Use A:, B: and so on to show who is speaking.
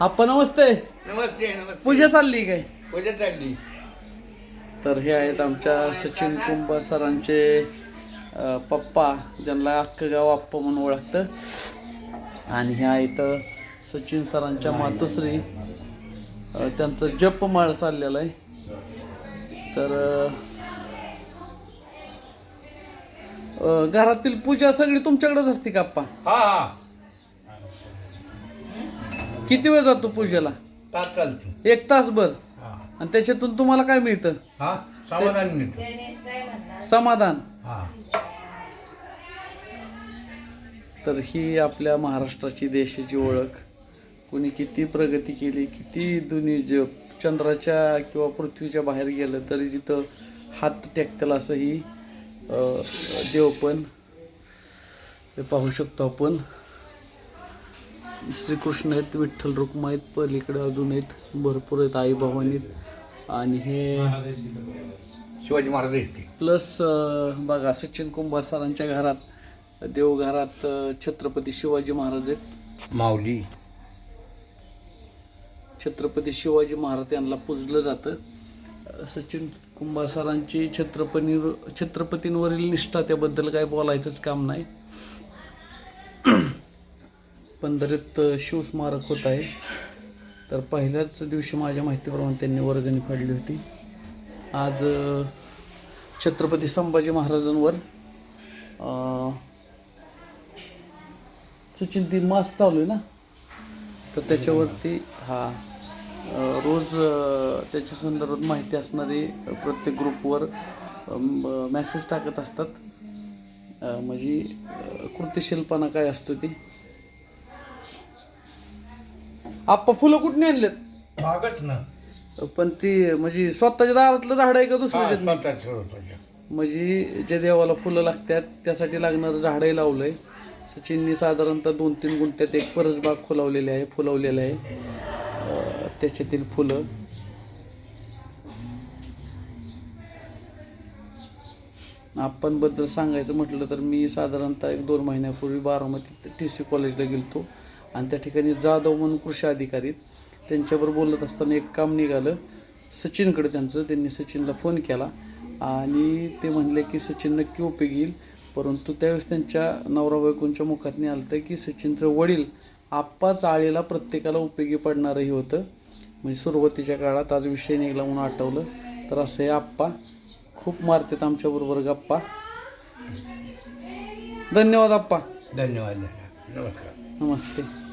A: आपण नमस्ते.
B: नमस्ते नमस्ते.
A: पूजा चालली काय?
B: पूजा चालली.
A: तर हे आहेत आमच्या सचिन कुंभार सरांचे पप्पा ज्यांना अख्खं गाव आप्पा म्हणून ओळखतं. आणि हे आहेत सचिन सरांच्या मातोश्री. त्यांचं जपमाळ चाललेलं आहे. तर अ, घरातील पूजा सगळी तुमच्याकडेच असते का आप्पा?
B: हा हा.
A: किती वेळ जातो पूजेला?
B: तास
A: एक तासभर.
B: हा.
A: आणि त्याच्यातून तुम्हाला काय मिळतं?
B: हा समाधान मिळतं.
A: समाधान.
B: हा.
A: तर ही आपल्या महाराष्ट्राची देशाची ओळख. कोणी किती प्रगती केली किती दुनि ज चंद्राच्या किंवा पृथ्वीच्या बाहेर गेलं तरी जिथं हात टेकतील असं ही अ, देव पण हे पाहू शकतो आपण. श्रीकृष्ण आहेत विठ्ठल रुक्मा आहेत पलीकडे अजून आहेत भरपूर आहेत आई भवानी आहेत. आणि हे
B: शिवाजी महाराज
A: प्लस बघा सचिन कुंभार सरांच्या घरात देवघरात छत्रपती शिवाजी महाराज आहेत.
B: माऊली.
A: छत्रपती शिवाजी महाराज यांना पूजलं जातं. सचिन कुंभार सरांची छत्रपती छत्रपतींवरील निष्ठा त्याबद्दल काय बोलायचंच काम नाही. पंधरीत शिवस्मारक होत आहे. तर पहिल्याच दिवशी माझ्या माहितीप्रमाणे त्यांनी वर्गणी फाडली होती. आज छत्रपती संभाजी महाराजांवर सचिन ती मास चालू आहे ना? तर त्याच्यावरती हा रोज त्याच्या संदर्भात माहिती असणारी प्रत्येक ग्रुपवर मेसेज टाकत असतात. म्हणजे कृतिशीलपणा काय असतो ती? आप्पा फुलं कुठून आणलेत?
B: भागत ना
A: पण ती म्हणजे स्वतःच्या दारातलं झाड आहे का दुसऱ्याच्या म्हणजे ज्या देवाला फुलं लागतात त्यासाठी लागणारं झाडही लावलंय. सचिननी साधारणतः दोन तीन गुंठ्यात एक परसबाग खुलवलेली आहे फुलवलेलं आहे. त्याच्यातील फुलं. आपण बद्दल सांगायचं म्हटलं तर मी साधारणतः एक दोन महिन्यापूर्वी बारामती टी सी कॉलेजला गेलतो. आणि त्या ठिकाणी जाधव म्हणून कृषी अधिकारी त्यांच्यावर बोलत असताना एक काम निघालं. सचिनकडे त्यांचं त्यांनी सचिनला फोन केला. आणि ते म्हणले की सचिन नक्की उपयोग येईल. परंतु त्यावेळेस त्यांच्या नवरा बायकोंच्या मुखातनी आलं होतं की सचिनचं वडील आप्पा चाळीला प्रत्येकाला उपयोगी पडणारही होतं. म्हणजे सुरुवातीच्या काळात आज विषय निघाला म्हणून आठवलं. तर असं हे आप्पा खूप मारतात आमच्याबरोबर गप्पा. धन्यवाद आप्पा.
B: धन्यवाद धन्यवाद. नमस्कार.
A: नमस्ते.